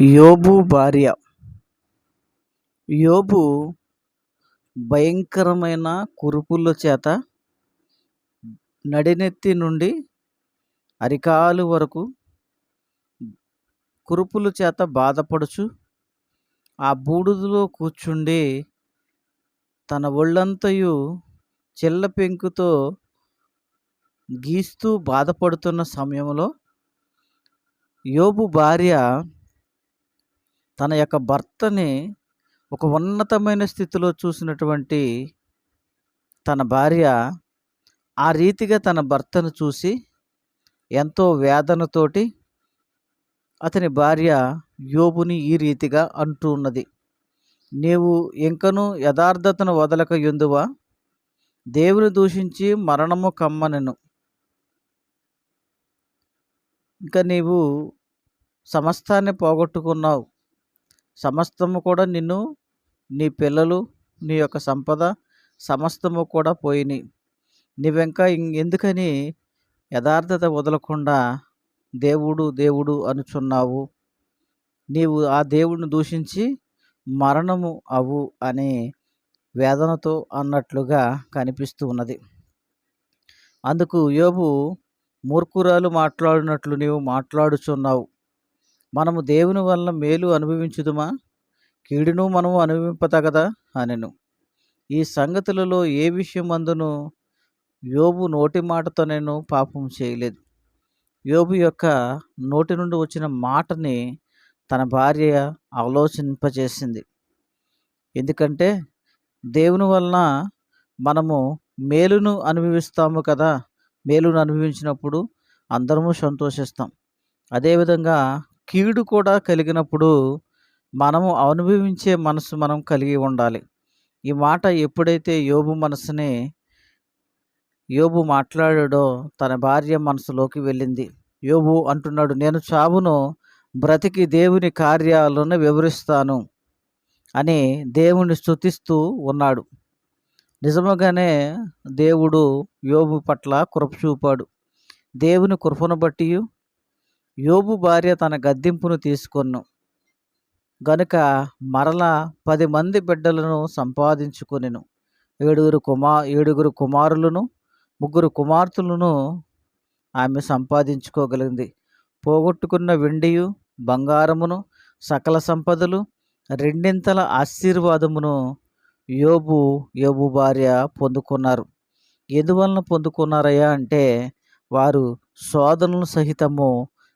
యోబు భార్య. యోబు భయంకరమైన కురుపుల చేత నడినెత్తి నుండి అరికాలు వరకు కురుపుల చేత బాధపడుచు ఆ బూడిదలో కూర్చుండి తన ఒళ్ళంతయు చిల్ల పెంకుతో గీస్తూ బాధపడుతున్న సమయంలో యోబు భార్య తన యొక్క భర్తని ఒక ఉన్నతమైన స్థితిలో చూసినటువంటి తన భార్య ఆ రీతిగా తన భర్తను చూసి ఎంతో వేదనతోటి అతని భార్య యోబుని ఈ రీతిగా అంటూ ఉన్నది. నీవు ఇంకను యథార్థతను వదలక ఎందువా? దేవుని దూషించి మరణము కమ్మనెను. ఇంకా నీవు సమస్తాన్ని పోగొట్టుకున్నావు. సమస్తము కూడా నిన్ను నీ పిల్లలు నీ యొక్క సంపద సమస్తము కూడా పోయినాయి నీవింకా ఎందుకని యథార్థత వదలకుండా దేవుడు దేవుడు అనుచున్నావు? నీవు ఆ దేవుడిని దూషించి మరణము అవు అని వేదనతో అన్నట్లుగా కనిపిస్తూ ఉన్నది. అందుకు యోబు మూర్ఖురాలు మాట్లాడినట్లు నీవు మాట్లాడుచున్నావు. మనము దేవుని వలన మేలు అనుభవించుదుమా? కీడును మనము అనుభవింపతగదా? అనెను. ఈ సంగతులలో ఏ విషయం అందును యోబు నోటి మాటతో నేను పాపం చేయలేదు. యోబు యొక్క నోటి నుండి వచ్చిన మాటని తన భార్య ఆలోచింపజేసింది. ఎందుకంటే దేవుని వలన మనము మేలును అనుభవిస్తాము కదా? మేలును అనుభవించినప్పుడు అందరము సంతోషిస్తాం. అదేవిధంగా కీడు కూడా కలిగినప్పుడు మనము అనుభవించే మనసు మనం కలిగి ఉండాలి. ఈ మాట ఎప్పుడైతే యోబు మనసుని యోబు మాట్లాడాడో తన భార్య మనసులోకి వెళ్ళింది. యోబు అంటున్నాడు నేను చావును బ్రతికి దేవుని కార్యాలను వివరిస్తాను అని దేవుని స్థుతిస్తూ ఉన్నాడు. నిజముగానే దేవుడు యోబు పట్ల కృప చూపాడు. దేవుని కృపను బట్టి యోబు భార్య తన గద్దింపును తీసుకొను గనుక మరలా పది మంది బిడ్డలను సంపాదించుకొనెను. ఏడుగురు కుమా ఏడుగురు కుమారులను ముగ్గురు కుమార్తెలను ఆమె సంపాదించుకోగలిగింది. పోగొట్టుకున్న వెండియు బంగారమును సకల సంపదలు రెండింతల ఆశీర్వాదమును యోబు యోబు భార్య పొందుకున్నారు. ఎందువలన పొందుకున్నారయ్యా అంటే వారు శోధనలు సహితము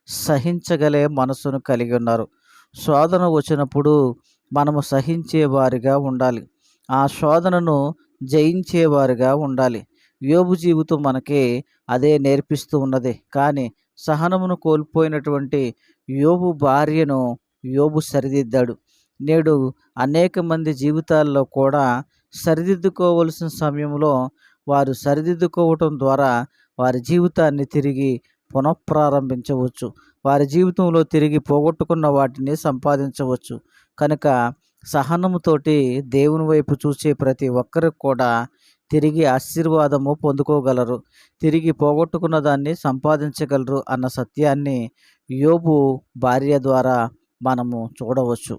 సహించగలే మనసును కలిగి ఉన్నారు. శోధన వచ్చినప్పుడు మనము సహించేవారిగా ఉండాలి. ఆ శోధనను జయించేవారిగా ఉండాలి. యోబు జీవితం మనకి అదే నేర్పిస్తూ ఉన్నది. కానీ సహనమును కోల్పోయినటువంటి యోబు భార్యను యోబు సరిదిద్దాడు. నేడు అనేక మంది జీవితాల్లో కూడా సరిదిద్దుకోవలసిన సమయంలో వారు సరిదిద్దుకోవటం ద్వారా వారి జీవితాన్ని తిరిగి పునఃప్రారంభించవచ్చు. వారి జీవితంలో తిరిగి పోగొట్టుకున్న వాటిని సంపాదించవచ్చు. కనుక సహనముతోటి దేవుని వైపు చూసే ప్రతి ఒక్కరికి కూడా తిరిగి ఆశీర్వాదము పొందుకోగలరు. తిరిగి పోగొట్టుకున్న దాన్ని సంపాదించగలరు అన్న సత్యాన్ని యోబు భార్య ద్వారా మనము చూడవచ్చు.